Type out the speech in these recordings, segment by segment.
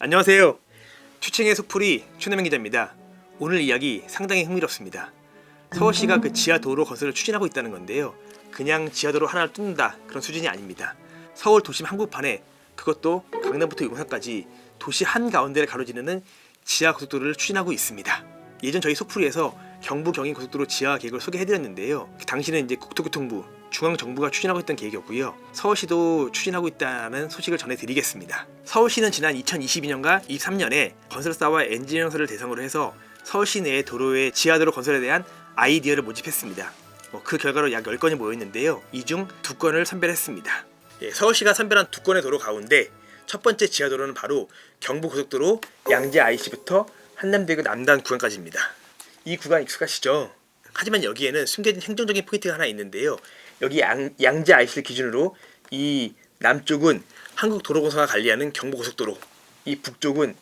안녕하세요. 추칭의 소풀이 최남현 기자입니다. 오늘 이야기 상당히 흥미롭습니다. 서울시가 그 지하 도로 건설을 추진하고 있다는 건데요. 그냥 지하도로 하나를 뚫는다 그런 수준이 아닙니다. 서울 도심 한복판에 그것도 강남부터 용산까지 도시 한 가운데를 가로지르는 지하 고속도로를 추진하고 있습니다. 예전 저희 소풀이에서 경부 경인 고속도로 지하 계획을 소개해드렸는데요. 그 당시는 이제 국토교통부 중앙정부가 추진하고 있던 계획이었고요. 서울시도 추진하고 있다는 소식을 전해드리겠습니다. 서울시는 지난 2022년과 23년에 건설사와 엔지니어들을 대상으로 해서 서울시 내의 도로의 지하도로 건설에 대한 아이디어를 모집했습니다. 뭐 그 결과로 약 10건이 모였는데요. 이 중 두 건을 선별했습니다. 예, 서울시가 선별한 두 건의 도로 가운데 첫 번째 지하도로는 바로 경부고속도로 양재 IC부터 한남대교 남단 구간까지입니다. 이 구간 익숙하시죠? 하지만 여기에는 숨겨진 행정적인 포인트가 하나 있는데요. 여기 양, 양재 IC를 기준으로 이 남쪽은 한국도로공사가 관리하는 경부고속도로, 이 북쪽은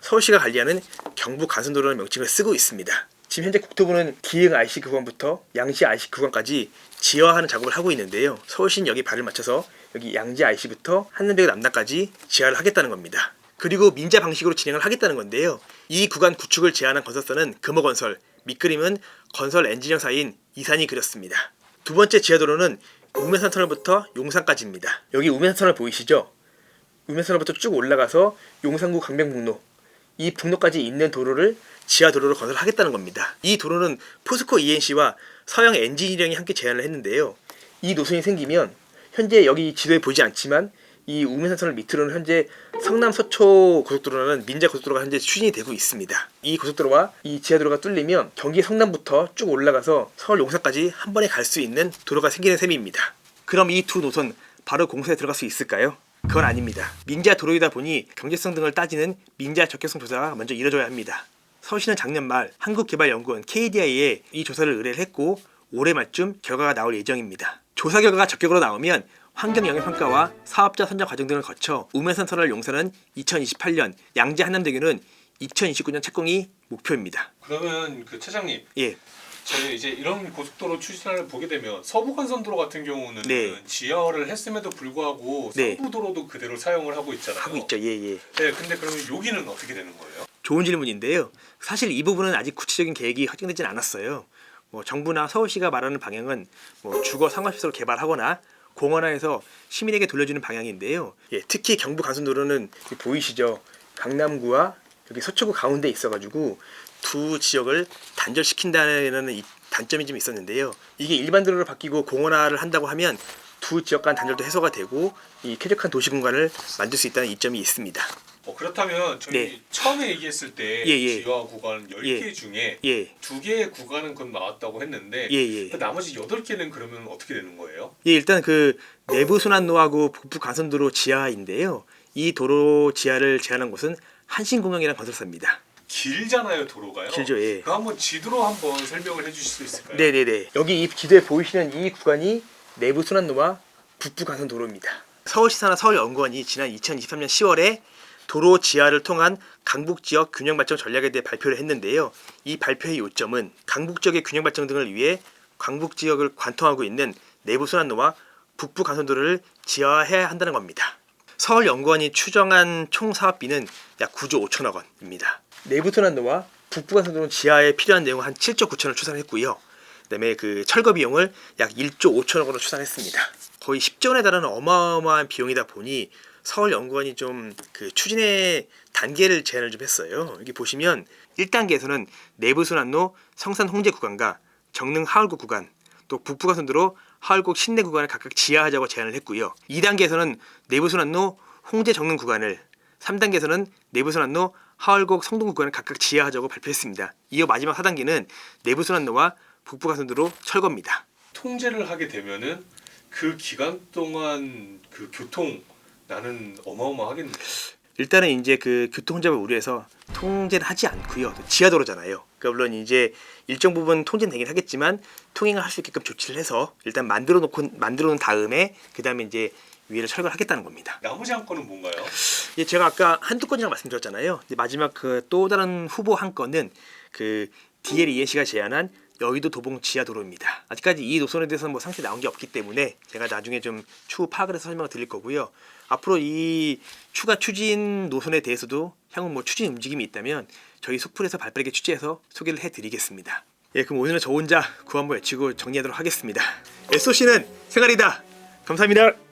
서울시가 관리하는 경부간선도로라는 명칭을 쓰고 있습니다. 지금 현재 국토부는 기흥 IC 구간부터 양시 IC 구간까지 지하화하는 작업을 하고 있는데요. 서울시는 여기 발을 맞춰서 여기 양재 IC부터 한남대교 남단까지 지하를 하겠다는 겁니다. 그리고 민자 방식으로 진행을 하겠다는 건데요. 이 구간 구축을 제안한 건설사는 금호건설, 밑그림은 건설 엔지니어 사인 이산이 그렸습니다. 두 번째 지하도로는 우면산 터널부터 용산까지입니다. 여기 우면산 터널 보이시죠? 우면산로부터 쭉 올라가서 용산구 강변북로 이 북로까지 있는 도로를 지하 도로로 건설하겠다는 겁니다. 이 도로는 포스코 ENC와 서영 엔지니어링이 함께 제안을 했는데요. 이 노선이 생기면 현재 여기 지도에 보이지 않지만 이 우면산선을 밑으로는 현재 성남 서초 고속도로라는 민자 고속도로가 현재 추진이 되고 있습니다. 이 고속도로와 이 지하도로가 뚫리면 경기 성남부터 쭉 올라가서 서울 용산까지 한 번에 갈 수 있는 도로가 생기는 셈입니다. 그럼 이 두 노선 바로 공사에 들어갈 수 있을까요? 그건 아닙니다. 민자 도로이다 보니 경제성 등을 따지는 민자 적격성 조사가 먼저 이뤄져야 합니다. 서울시는 작년 말 한국개발연구원 KDI에 이 조사를 의뢰를 했고 올해 말쯤 결과가 나올 예정입니다. 조사 결과가 적격으로 나오면 환경영향평가와 사업자 선정 과정 등을 거쳐 터널 용산은 2028년, 양재 한남대교는 2029년 착공이 목표입니다. 그러면 그 차장님 예, 저희 이제 이런 고속도로 추진을 보게 되면 서부간선도로 같은 경우는 네. 지하화를 했음에도 불구하고 네. 서부도로도 그대로 사용을 하고 있잖아요. 하고 있죠. 예, 예. 네, 근데 그러면 여기는 어떻게 되는 거예요? 좋은 질문인데요. 사실 이 부분은 아직 구체적인 계획이 확정되진 않았어요. 뭐 정부나 서울시가 말하는 방향은 뭐 주거 상업시설 개발하거나 공원화해서 시민에게 돌려주는 방향인데요. 예, 특히 경부 간선도로는 보이시죠? 강남구와 여기 서초구 가운데 있어가지고 두 지역을 단절시킨다는 이 단점이 좀 있었는데요. 이게 일반 도로로 바뀌고 공원화를 한다고 하면 두 지역 간 단절도 해소가 되고 이 쾌적한 도시 공간을 만들 수 있다는 이점이 있습니다. 어, 그렇다면 저희 네. 처음에 얘기했을 때 예, 예. 지하 구간 10개 예. 중에 예, 두 개의 구간은 그건 나왔다고 했는데 예, 예. 그 나머지 8개는 그러면 어떻게 되는 거예요? 예, 일단 그 내부 순환로하고 북부 간선도로 지하인데요. 이 도로 지하를 제한한 곳은 한신공영이라는 건설사입니다. 길잖아요, 도로가요. 길죠, 예. 그 한번 지도로 한번 설명을 해 주실 수 있을까요? 네네네. 여기 이 지도에 보이시는 이 구간이 내부 순환로와 북부 간선도로입니다. 서울시사나 서울연구원이 지난 2023년 10월에 도로 지하를 통한 강북 지역 균형 발전 전략에 대해 발표를 했는데요. 이 발표의 요점은 강북 지역의 균형 발전 등을 위해 강북 지역을 관통하고 있는 내부 순환로와 북부 간선도로를 지하화해야 한다는 겁니다. 서울연구원이 추정한 총 사업비는 약 9조 5천억 원입니다. 내부 순환로와 북부 간선도로 지하에 필요한 내용은 한 7조 9천을 추산했고요. 그다음에 그 철거 비용을 약 1조 5천억 원으로 추산했습니다. 거의 10조 원에 달하는 어마어마한 비용이다 보니 서울 연구원이 좀 그 추진의 단계를 제안을 좀 했어요. 여기 보시면 1단계에서는 내부 순환로 성산 홍제 구간과 정릉 하울구 구간, 또 북부 가선도로 하울곡 신내 구간을 각각 지하하자고 제안을 했고요. 2단계에서는 내부 순환로 홍제 정릉 구간을 3단계에서는 내부 순환로 하울곡 성동 구간을 각각 지하하자고 발표했습니다. 이어 마지막 4단계는 내부 순환로와 북부 가선도로 철거입니다. 통제를 하게 되면은 그 기간 동안 그 교통 나는 어마어마하겠네요. 일단은 이제 그 교통잡을 우려해서 통제는 하지 않고요. 지하도로잖아요. 그러니까 물론 이제 일정 부분 통제는 되긴 하겠지만 통행을 할 수 있게끔 조치를 해서 일단 만들어 놓고 만들어 놓은 다음에 그 다음에 이제 위를 철거를 하겠다는 겁니다. 나머지 한 건은 뭔가요? 예, 제가 아까 한두 건이라고 말씀드렸잖아요. 마지막 그 또 다른 후보 한 건은 그 DLENC가 제안한 여의도 도봉 지하도로입니다. 아직까지 이 노선에 대해서는 뭐 상세 나온 게 없기 때문에 제가 나중에 좀 추후 파악을 해서 설명을 드릴 거고요. 앞으로 이 추가 추진 노선에 대해서도 향후 뭐 추진 움직임이 있다면 저희 속풀에서 발빠르게 취재해서 소개를 해드리겠습니다. 예, 그럼 오늘은 저 혼자 구한번 외치고 정리하도록 하겠습니다. SOC는 생활이다. 감사합니다.